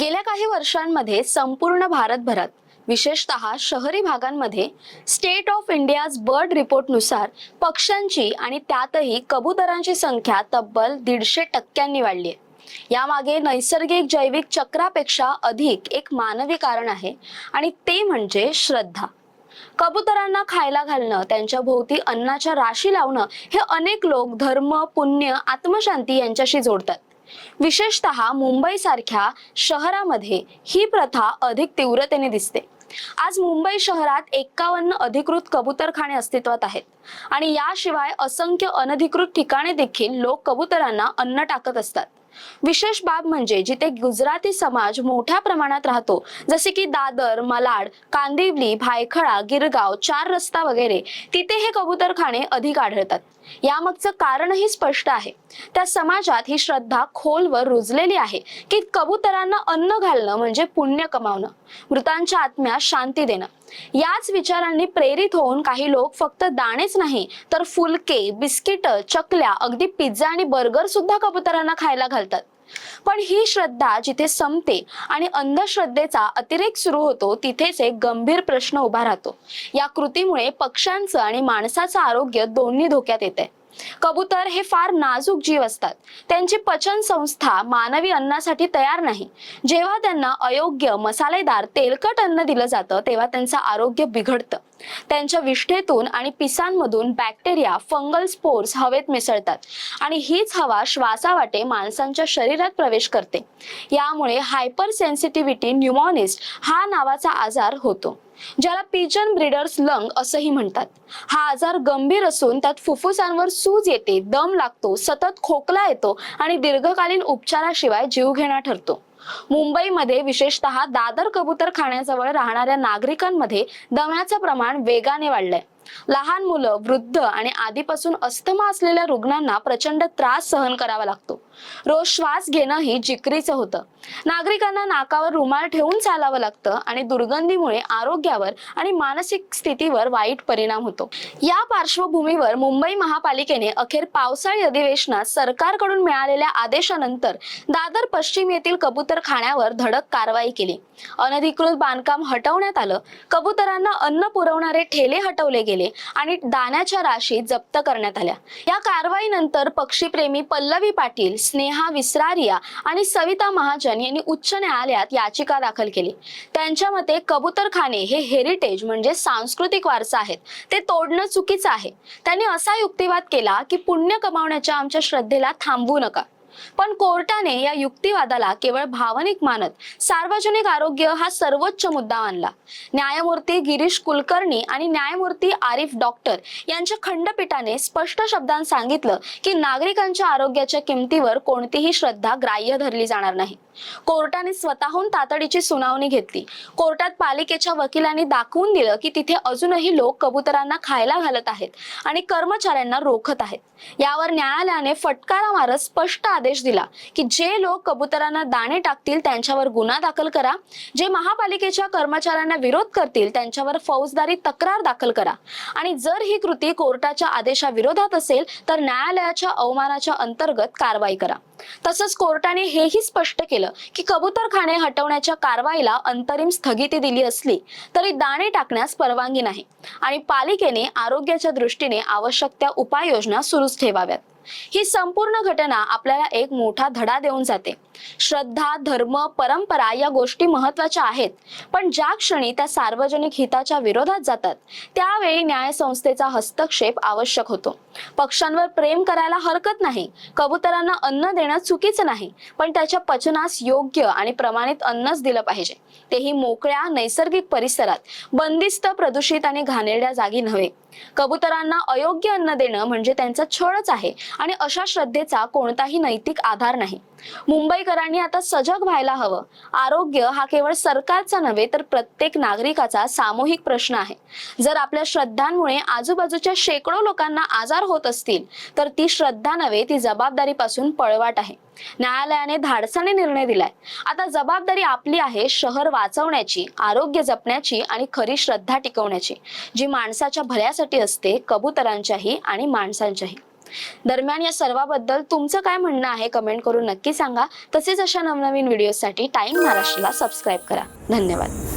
गेल्या काही वर्षांमध्ये संपूर्ण भारतभरात विशेषतः शहरी भागांमध्ये स्टेट ऑफ इंडियाज बर्ड रिपोर्टनुसार पक्ष्यांची आणि त्यातही कबुतरांची संख्या तब्बल दीडशे टक्क्यांनी वाढली आहे. यामागे नैसर्गिक जैविक चक्रापेक्षा अधिक एक मानवी कारण आहे आणि ते म्हणजे श्रद्धा. कबुतरांना खायला घालणं त्यांच्या भोवती अन्नाच्या राशी लावणं हे अनेक लोक धर्म पुण्य आत्मशांती यांच्याशी जोडतात. विशेषतः मुंबईसारख्या शहरामध्ये ही प्रथा अधिक तीव्रतेने दिसते. आज मुंबई शहरात एक्कावन्न अधिकृत कबूतरखाने अस्तित्वात आहेत आणि याशिवाय असंख्य अनधिकृत ठिकाणे देखील लोक कबुतरांना अन्न टाकत असतात. विशेष बाब म्हणजे जिथे गुजराती समाज मोठ्या प्रमाणात राहतो जसे की दादर मलाड कांदिवली भायखळा गिरगाव चार रस्ता वगैरे तिथे हे कबूतरखाने अधिक आढळतात. यामागचं कारणही स्पष्ट आहे. त्या समाजात ही श्रद्धा खोलवर रुजलेली आहे की कबुतरांना अन्न घालणं म्हणजे पुण्य कमावणं मृतांच्या आत्म्यास शांती देणं. याच विचारांनी प्रेरित होऊन काही लोक फक्त दाणेच नाही तर फुलके बिस्किट चकल्या अगदी पिझ्झा आणि बर्गर सुद्धा कबुतरांना खायला घालतात. पण ही श्रद्धा जिथे संपते आणि अंधश्रद्धेचा अतिरेक सुरू होतो तिथेच एक गंभीर प्रश्न उभा राहतो. या कृतीमुळे पक्ष्यांचं आणि माणसाचं आरोग्य दोन्ही धोक्यात येते कबूतर हे फार नाजूक जीव असतात. त्यांची पचन संस्था मानवी अन्नासाठी तयार नाही. जेव्हा त्यांना अयोग्य मसालेदार तेलकट अन्न दिलं जातं तेव्हा त्यांचं आरोग्य बिघडतं. त्यांच्या विष्ठेतून आणि पिसांमधून बॅक्टेरिया फंगल स्पोर्स हवेत मिसळतात. आणि हीच हवा श्वासावाटे माणसांच्या शरीरात प्रवेश करते. यामुळे हायपर सेन्सिटिव्हिटी न्यूमॉनिस्ट हा नावाचा आजार होतो ज्याला पिजन ब्रिडर्स लंग असंही म्हणतात. हा आजार गंभीर असून त्यात फुफ्फुसांवर सूज येते दम लागतो सतत खोकला येतो आणि दीर्घकालीन उपचाराशिवाय जीवघेणा ठरतो. मुंबईमध्ये विशेषतः दादर कबूतर खाण्याजवळ राहणाऱ्या नागरिकांमध्ये दम्याचं प्रमाण वेगाने वाढलंय. लहान मुलं वृद्ध आणि आधीपासून अस्थमा असलेल्या रुग्णांना प्रचंड त्रास सहन करावा लागतो. रोज श्वास घेणंही जिकरीचं होतं. नागरिकांना नाकावर रुमाल ठेवून चालावं लागतं आणि दुर्गंधीमुळे आरोग्यावर आणि मानसिक स्थितीवर वाईट परिणाम होतो. या पार्श्वभूमीवर मुंबई महापालिकेने अखेर पावसाळी अधिवेशनात सरकारकडून मिळालेल्या आदेशानंतर दादर पश्चिम येथील कबूतर खाण्यावर धडक कारवाई केली. अनधिकृत बांधकाम हटवण्यात आलं. कबुतरांना अन्न पुरवणारे ठेले हटवले गेले आणि दाण्याच्या राशी जप्त करण्यात आल्या. या कारवाईनंतर पक्षीप्रेमी पल्लवी पाटील स्नेहा विसरारिया आणि सविता महाजन यांनी उच्च न्यायालयात याचिका दाखल केली. त्यांच्या मते कबूतरखाने हे हेरिटेज म्हणजे सांस्कृतिक वारसा आहेत. ते तोडणं चुकीचं आहे. त्यांनी असा युक्तिवाद केला की पुण्य कमावण्याच्या आमच्या श्रद्धेला थांबवू नका. पण कोर्टाने या युक्तिवादाला केवळ भावनिक मानत सार्वजनिक आरोग्य हा सर्वोच्च मुद्दा मानला. न्यायमूर्ती गिरीश कुलकर्णी आणि न्यायमूर्ती आरिफ डॉक्टर यांच्या खंडपीठाने स्पष्ट शब्दांत सांगितलं की नागरिकांच्या आरोग्याच्या किमतीवर कोणतीही श्रद्धा ग्राह्य धरली जाणार नाही. कोर्टाने स्वतःहून तातडीची सुनावणी घेतली. कोर्टात पालिकेच्या वकिलांनी दाखवून दिलं की तिथे अजूनही लोक कबुतरांना खायला घालत आहेत आणि कर्मचाऱ्यांना रोखत आहेत. यावर न्यायालयाने फटकारा मारत स्पष्ट आदेश दिला की जे लोक कबुतरांना दाणे टाकतील त्यांच्यावर गुन्हा दाखल करा. जे महापालिकेच्या कर्मचाऱ्यांना विरोध करतील त्यांच्यावर फौजदारी तक्रार दाखल करा. आणि जर ही कृती कोर्टाच्या आदेशाविरोधात असेल तर न्यायालयाच्या अवमानाच्या अंतर्गत कारवाई करा. तसंच कोर्टाने हेही स्पष्ट केलं की कबूतरखाने हटवण्याच्या कारवाईला अंतरिम स्थगिती दिली असली तरी दाणे टाकण्यास परवानगी नाही आणि पालिकेने आरोग्याच्या दृष्टीने आवश्यक त्या उपाययोजना सुरूच ठेवाव्यात. ही संपूर्ण घटना आपल्याला एक मोठा धडा देऊन जाते. श्रद्धा धर्म परंपरा या गोष्टी महत्त्वाच्या आहेत पण ज्या क्षणी त्या सार्वजनिक हिताच्या विरोधात जातात त्यावेळी न्यायसंस्थेचा हस्तक्षेप आवश्यक होतो. पक्षांवर प्रेम करायला हरकत नाही. कबुतरांना अन्न देणं चुकीचं नाही पण त्याच्या पचनास योग्य आणि प्रमाणित अन्नच दिलं पाहिजे. तेही मोकळ्या नैसर्गिक परिसरात बंदिस्त प्रदूषित आणि घाणेरड्या जागी नव्हे. कबुतरांना अयोग्य अन्न देणं म्हणजे त्यांचा छळच आहे आणि अशा श्रद्धेचा कोणताही नैतिक आधार नाही. मुंबईकरांनी आता सजग व्हायला हवं. आरोग्य हा केवळ सरकारचा नव्हे तर प्रत्येक नागरिकाचा सामूहिक प्रश्न आहे. जर आपल्या श्रद्धांमुळे आजूबाजूच्या शेकडो लोकांना आजार होत असतील तर ती श्रद्धा नव्हे ती जबाबदारीपासून पळवाट आहे. न्यायालयाने धाडसाने निर्णय दिलाय. आता जबाबदारी आपली आहे शहर वाचवण्याची आरोग्य जपण्याची आणि खरी श्रद्धा टिकवण्याची जी माणसाच्या भल्यासाठी असते कबुतरांच्याही आणि माणसांच्याही. दरम्यान या सर्वाबद्दल तुमचं काय म्हणणं आहे कमेंट करून नक्की सांगा. तसेच अशा नवनवीन व्हिडिओसाठी टाइम महाराष्ट्राला सबस्क्राईब करा. धन्यवाद.